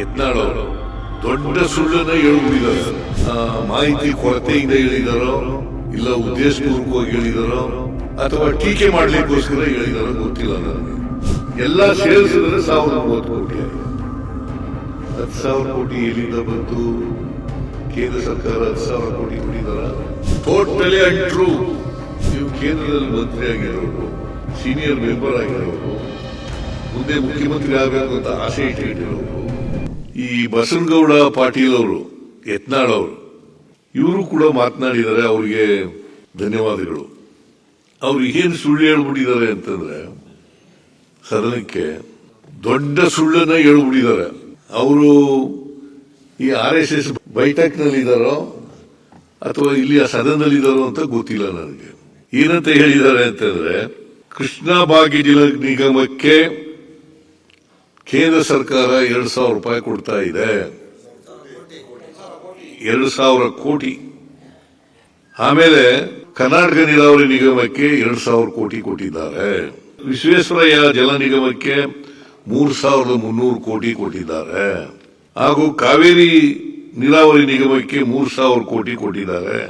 ಯತ್ನಾಳವರು ದೊಡ್ಡ ಸುಳ್ಳನ್ನ ಹೇಳುವುದಿಲ್ಲ. ಮಾಹಿತಿ ಕೊರತೆಯಿಂದ ಹೇಳಿದಾರೋ, ಇಲ್ಲ ಉದ್ದೇಶಪೂರ್ವಕವಾಗಿ ಹೇಳಿದಾರೋ, ಅಥವಾ ಟೀಕೆ ಮಾಡ್ಲಿಕ್ಕೋಸ್ಕರ ಹೇಳಿದಾರೋ ಗೊತ್ತಿಲ್ಲ ನನಗೆ. ಎಲ್ಲ ಸೇರಿಸಿದ್ರೆ ಸಾವಿರದ ಮೂವತ್ತು ಕೋಟಿ ಹತ್ತು ಸಾವಿರ ಕೋಟಿ ಎಲ್ಲಿಂದ ಬಂತು? ಕೇಂದ್ರ ಸರ್ಕಾರ ಹತ್ತು ಸಾವಿರ ಕೋಟಿ ಕೊಟ್ಟಿದಾರ ಟೋಟಲಿ ಅಂಟ್ರು ನೀವು ಕೇಂದ್ರದಲ್ಲಿ ಮಂತ್ರಿ ಆಗಿರೋರು ಸೀನಿಯರ್ ಮೆಂಬರ್ ಆಗಿರೋರು, ಮುಂದೆ ಮುಖ್ಯಮಂತ್ರಿ ಆಗಬೇಕು ಅಂತ ಆಸೆ ಇಟ್ಟಿರೋರು ಈ ಬಸನಗೌಡ ಪಾಟೀಲ್ ಅವರು ಯತ್ನಾಳ್ ಅವರು, ಇವರು ಕೂಡ ಮಾತನಾಡಿದ್ದಾರೆ ಅವರಿಗೆ ಧನ್ಯವಾದಗಳು. ಅವ್ರು ಏನು ಸುಳ್ಳು ಹೇಳ್ಬಿಟ್ಟಿದ್ದಾರೆ ಅಂತಂದ್ರೆ, ಸದನಕ್ಕೆ ದೊಡ್ಡ ಸುಳ್ಳನ್ನ ಹೇಳ್ಬಿಟ್ಟಿದ್ದಾರೆ. ಅವರು ಈ ಆರ್ ಎಸ್ ಎಸ್ ಬೈಠಕ್ನಲ್ಲಿ ಇದ್ದಾರೋ ಅಥವಾ ಇಲ್ಲಿ ಆ ಸದನದಲ್ಲಿ ಅಂತ ಗೊತ್ತಿಲ್ಲ ನನಗೆ. ಏನಂತ ಹೇಳಿದ್ದಾರೆ ಅಂತಂದ್ರೆ, ಕೃಷ್ಣ ಭಾಗ್ಯ ನಿಗಮಕ್ಕೆ ಕೇಂದ್ರ ಸರ್ಕಾರ ಎರಡು ಸಾವಿರ ರೂಪಾಯಿ ಕೊಡ್ತಾ ಇದೆ. ಎರಡು ಸಾವಿರ ಕೋಟಿ. ಆಮೇಲೆ ಕರ್ನಾಟಕ ನೀರಾವರಿ ನಿಗಮಕ್ಕೆ ಎರಡು ಸಾವಿರ ಕೋಟಿ ಕೊಟ್ಟಿದ್ದಾರೆ. ವಿಶ್ವೇಶ್ವರಯ್ಯ ಜಲ ನಿಗಮಕ್ಕೆ ಮೂರು ಸಾವಿರದ ಮುನ್ನೂರು ಕೋಟಿ ಕೊಟ್ಟಿದ್ದಾರೆ. ಹಾಗೂ ಕಾವೇರಿ ನೀರಾವರಿ ನಿಗಮಕ್ಕೆ ಮೂರು ಸಾವಿರ ಕೋಟಿ ಕೊಟ್ಟಿದ್ದಾರೆ.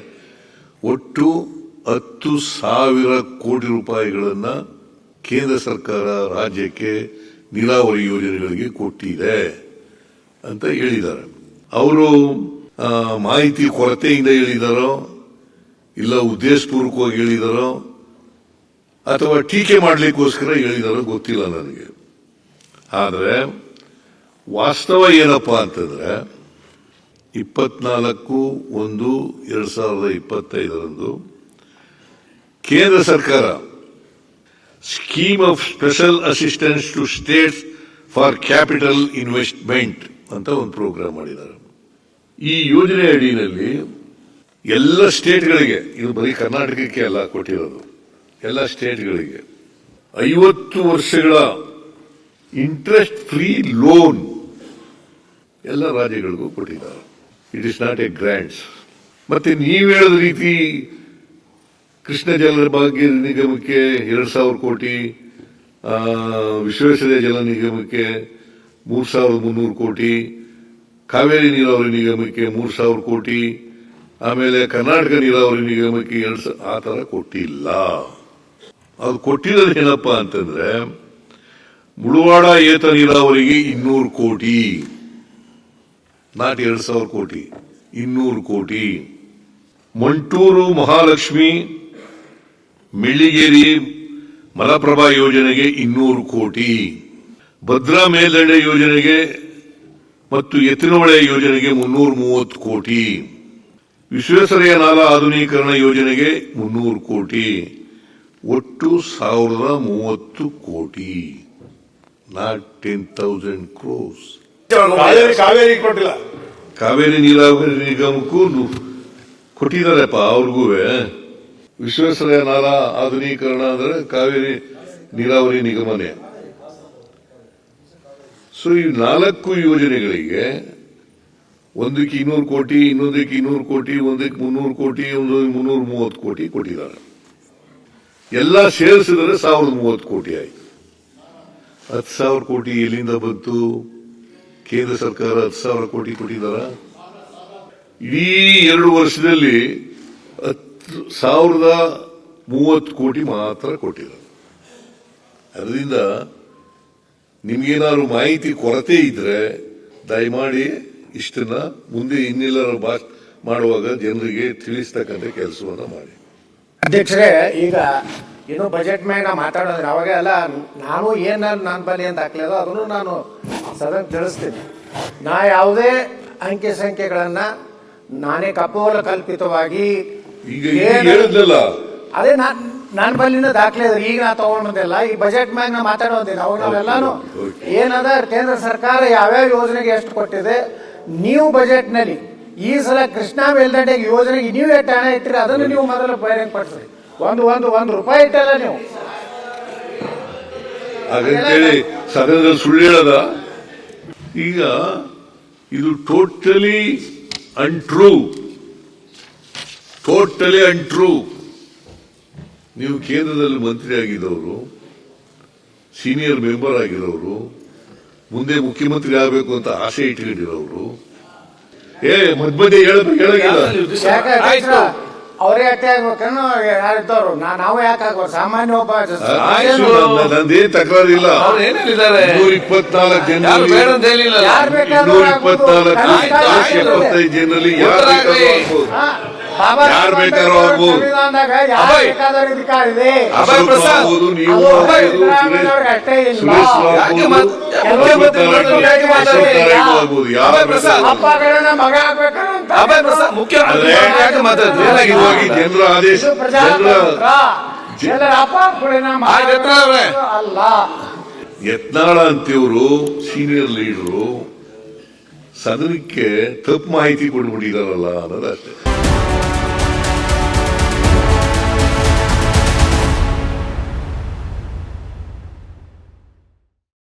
ಒಟ್ಟು ಹತ್ತು ಸಾವಿರ ಕೋಟಿ ರೂಪಾಯಿಗಳನ್ನು ಕೇಂದ್ರ ಸರ್ಕಾರ ರಾಜ್ಯಕ್ಕೆ ನೀರಾವರಿ ಯೋಜನೆಗಳಿಗೆ ಕೊಟ್ಟಿದೆ ಅಂತ ಹೇಳಿದ್ದಾರೆ. ಅವರು ಮಾಹಿತಿ ಕೊರತೆಯಿಂದ ಹೇಳಿದಾರೋ, ಇಲ್ಲ ಉದ್ದೇಶಪೂರ್ವಕವಾಗಿ ಹೇಳಿದಾರೋ, ಅಥವಾ ಟೀಕೆ ಮಾಡಲಿಕ್ಕೋಸ್ಕರ ಹೇಳಿದಾರೋ ಗೊತ್ತಿಲ್ಲ ನನಗೆ. ಆದರೆ, ವಾಸ್ತವ ಏನಪ್ಪ ಅಂತಂದ್ರೆ, ಇಪ್ಪತ್ನಾಲ್ಕು ಒಂದು ಎರಡ್ ಸಾವಿರದ ಇಪ್ಪತ್ತೈದರಂದು ಕೇಂದ್ರ ಸರ್ಕಾರ scheme of special assistance to states for capital investment ಅಂತ ಒಂದು ಪ್ರೋಗ್ರಾಮ್ ಮಾಡಿದ್ದಾರೆ. ಈ ಯೋಜನೆ ಅಡಿಯಲ್ಲಿ ಎಲ್ಲ ಸ್ಟೇಟ್ಗಳಿಗೆ ಇದು ಬರೀ ಕರ್ನಾಟಕಕ್ಕೆ ಅಲ್ಲ, ಕೊಟ್ಟಿರೋದು. ಎಲ್ಲ ಸ್ಟೇಟ್ಗಳಿಗೆ ಐವತ್ತು ವರ್ಷಗಳ ಇಂಟ್ರೆಸ್ಟ್ ಫ್ರೀ ಲೋನ್ ಎಲ್ಲ ರಾಜ್ಯಗಳಿಗೂ ಕೊಟ್ಟಿದ್ದಾರೆ. It is not a grants ಮತ್ತೆ ನೀವು ಹೇಳಿದ ರೀತಿ ಕೃಷ್ಣ ಜಲ ಭಾಗ್ಯ ನಿಗಮಕ್ಕೆ ಎರಡು ಸಾವಿರ ಕೋಟಿ ವಿಶ್ವೇಶ್ವರಯ್ಯ ಜಲ ನಿಗಮಕ್ಕೆ ಮೂರು ಸಾವಿರದ ಮುನ್ನೂರು ಕೋಟಿ, ಕಾವೇರಿ ನೀರಾವರಿ ನಿಗಮಕ್ಕೆ ಮೂರು ಸಾವಿರ ಕೋಟಿ, ಆಮೇಲೆ ಕರ್ನಾಟಕ ನೀರಾವರಿ ನಿಗಮಕ್ಕೆ ಎರಡು ಆ ಥರ ಕೊಟ್ಟಿಲ್ಲ. ಅದು ಕೊಟ್ಟಿರೋದು ಏನಪ್ಪ ಅಂತಂದ್ರೆ, ಮುಳುವಾಡ ಏತ ನೀರಾವರಿಗೆ ಇನ್ನೂರು ಕೋಟಿ, ನಾಟ್ ಎರಡು ಸಾವಿರ ಕೋಟಿ, ಇನ್ನೂರು ಕೋಟಿ. ಮಂಟೂರು ಮಹಾಲಕ್ಷ್ಮಿ ಮಿಳ್ಳಿಗೇರಿ ಮಲಪ್ರಭಾ ಯೋಜನೆಗೆ ಇನ್ನೂರು ಕೋಟಿ. ಭದ್ರಾ ಮೇಲ್ದಂಡೆ ಯೋಜನೆಗೆ ಮತ್ತು ಎತ್ತಿನಹೊಳೆ ಯೋಜನೆಗೆ ಮುನ್ನೂರ ಮೂವತ್ತು ಕೋಟಿ. ವಿಶ್ವೇಶ್ವರಯ್ಯ ನಾಲ ಆಧುನೀಕರಣ ಯೋಜನೆಗೆ ಮುನ್ನೂರು ಕೋಟಿ. ಒಟ್ಟು ಸಾವಿರದ ಮೂವತ್ತು ಕೋಟಿ. Not ten thousand crores Kaveri ಕೊಟ್ಟಿಲ್ಲ. ಕಾವೇರಿ ನೀರಾವರಿ ನಿಗಮಕ್ಕೂ ಕೊಟ್ಟಿದ್ದಾರಪ್ಪ ಅವ್ರಿಗೂ ವಿಶ್ವೇಶ್ವರಯ್ಯ ನಾಲ ಆಧುನೀಕರಣ ಅಂದ್ರೆ ಕಾವೇರಿ ನೀರಾವರಿ ನಿಗಮನೇ. ಸೊ ಈ ನಾಲ್ಕು ಯೋಜನೆಗಳಿಗೆ ಒಂದಕ್ಕೆ ಇನ್ನೂರು ಕೋಟಿ, ಇನ್ನೊಂದಕ್ಕೆ ಇನ್ನೂರು ಕೋಟಿ, ಒಂದಕ್ಕೆ ಮುನ್ನೂರು ಕೋಟಿ ಒಂದು ಮುನ್ನೂರ ಮೂವತ್ತು ಕೋಟಿ ಕೊಟ್ಟಿದ್ದಾರೆ. ಎಲ್ಲ ಸೇರಿಸಿದ್ರೆ ಸಾವಿರದ ಮೂವತ್ತು ಕೋಟಿ ಆಯ್ತು. ಹತ್ತು ಸಾವಿರ ಕೋಟಿ ಎಲ್ಲಿಂದ ಬಂತು? ಕೇಂದ್ರ ಸರ್ಕಾರ ಹತ್ತು ಸಾವಿರ ಕೋಟಿ ಕೊಟ್ಟಿದ್ದಾರೆ? ಇಡೀ ಎರಡು ವರ್ಷದಲ್ಲಿ ಸಾವಿರದ ಮೂವತ್ತು ಕೋಟಿ ಮಾತ್ರ ಕೊಟ್ಟಿದ್ದಾರೆ. ಅದರಿಂದ ನಿಮ್ಗೇನಾದ್ರು ಮಾಹಿತಿ ಕೊರತೆ ಇದ್ರೆ ದಯಮಾಡಿ ಇಷ್ಟನ್ನ ಮುಂದೆ ಇನ್ನೆಲ್ಲರ ಭಾಷ ಮಾಡುವಾಗ ಜನರಿಗೆ ತಿಳಿಸ್ತಕ್ಕಂಥ ಕೆಲಸವನ್ನ ಮಾಡಿ. ಅಧ್ಯಕ್ಷರೇ, ಈಗ ಇನ್ನು ಬಜೆಟ್ ನಾ ಮಾತಾಡೋದ್ರೆ ಅವಾಗ ಅಲ್ಲ, ನಾನು ಏನು ನಾನು ಬನ್ನಿ ಅಂತ ಹಾಕ್ಲೇದೋ ಅದನ್ನು ನಾನು ಸದನ ತಿಳಿಸ್ತೀನಿ. ನಾ ಯಾವುದೇ ಅಂಕಿ ಸಂಖ್ಯೆಗಳನ್ನು ನಾನೇ ಕಪೋಲ ಕಲ್ಪಿತವಾಗಿ ಈಗ ಹೇಳಿದ್ನಲ್ಲ. ಅದೇ ನಾನು ನನ್ನ ಬಲ್ಲಿನ ದಾಖಲೆ ಅದ ಈಗ ನಾ ತಗೊಂಡ್ ಬಂದಿಲ್ಲ ಈ ಬಜೆಟ್ ಮ್ಯಾಗ ನಾ ಮಾತಾಡೋದಿಲ್ಲ. ಅವಾಗ ನಾವೆಲ್ಲಾನು ಏನದ ಕೇಂದ್ರ ಸರ್ಕಾರ ಯಾವ್ಯಾವ ಯೋಜನೆಗೆ ಎಷ್ಟು ಕೊಟ್ಟಿದೆ ನೀವು ಬಜೆಟ್ನಲ್ಲಿ ಈ ಸಲ ಕೃಷ್ಣಾ ಮೇಲ್ದಂಡೆಗೆ ಯೋಜನೆಗೆ ನೀವು ಎಷ್ಟು ಹಣ ಇಟ್ಟಿರಿ ಅದನ್ನು ನೀವು ಮೊದಲು ಬಹಿರಂಗ ಪಡಿಸ್ರಿ. ಒಂದು ಒಂದು ಒಂದು ರೂಪಾಯಿ ಇಟ್ಟಲ್ಲ ನೀವು. ಹಾಗಂತೇಳಿ ಸದನದ ಸುಳ್ಳು ಹೇಳದ? ಈಗ ಇದು ಟೋಟಲಿ ಅನ್ಟ್ರೂ ಟೋಟಲಿ ಅನ್ಟ್ರೂ ನೀವು ಕೇಂದ್ರದಲ್ಲಿ ಮಂತ್ರಿ ಆಗಿದ್ದವರು ಸೀನಿಯರ್ ಮೆಂಬರ್ ಆಗಿರೋರು ಮುಂದೆ ಮುಖ್ಯಮಂತ್ರಿ ಆಗಬೇಕು ಅಂತ ಆಸೆ ಇಟ್ಟುಕೊಂಡಿರೋರು ಏ ಮಧ್ಯ ಮಧ್ಯೆ ಹೇಳಬೇಕು ಹೇಳಂಗಿಲ್ಲ ಆಯ್ತು. ಅವರೇ ಅಟ್ಟೆ ಆಗ್ಬೇಕನ್ನು ಯಾರಿದ್ದವ್ರು ನಾ ನಾವು ಯಾಕೆ ಸಾಮಾನ್ಯ ಒಬ್ಬ ಆಯ್ತು. ನಂದೇನ್ ತಕರಾರಿಲ್ಲ. ಅವ್ರು ಏನ್ ಹೇಳಿದ್ದಾರೆ ನೂರ ಇಪ್ಪತ್ನಾಲ್ಕು ಜನರಲ್ಲಿ ನೂರ. ಇಪ್ಪತ್ನಾಲ್ಕು. ಎಪ್ಪತ್ತೈದು ಜನರಲ್ಲಿ ಯಾರು ಯಾರ್ ಬೇಕಾದ್ರೂ ಆಗ್ಬೋದು. ಅಭಯ್. ಪ್ರಸಾದ್. ನೀವು ಆಗ್ಬೋದು, ಪ್ರಸಾದ್. ಅಭಯ್ ಪ್ರಸಾದ್. ಯಾಕೆ ಇವಾಗಿ ಜನರ ಆದೇಶ. ಯತ್ನಾಳ ಅಂತಿವರು ಸೀನಿಯರ್ ಲೀಡರು ಸದನಕ್ಕೆ ತಪ್ಪು ಮಾಹಿತಿ ಕೊಡ್ಬಿಟ್ಟಿದಾರಲ್ಲ ಅನ್ನೋದಷ್ಟೇ.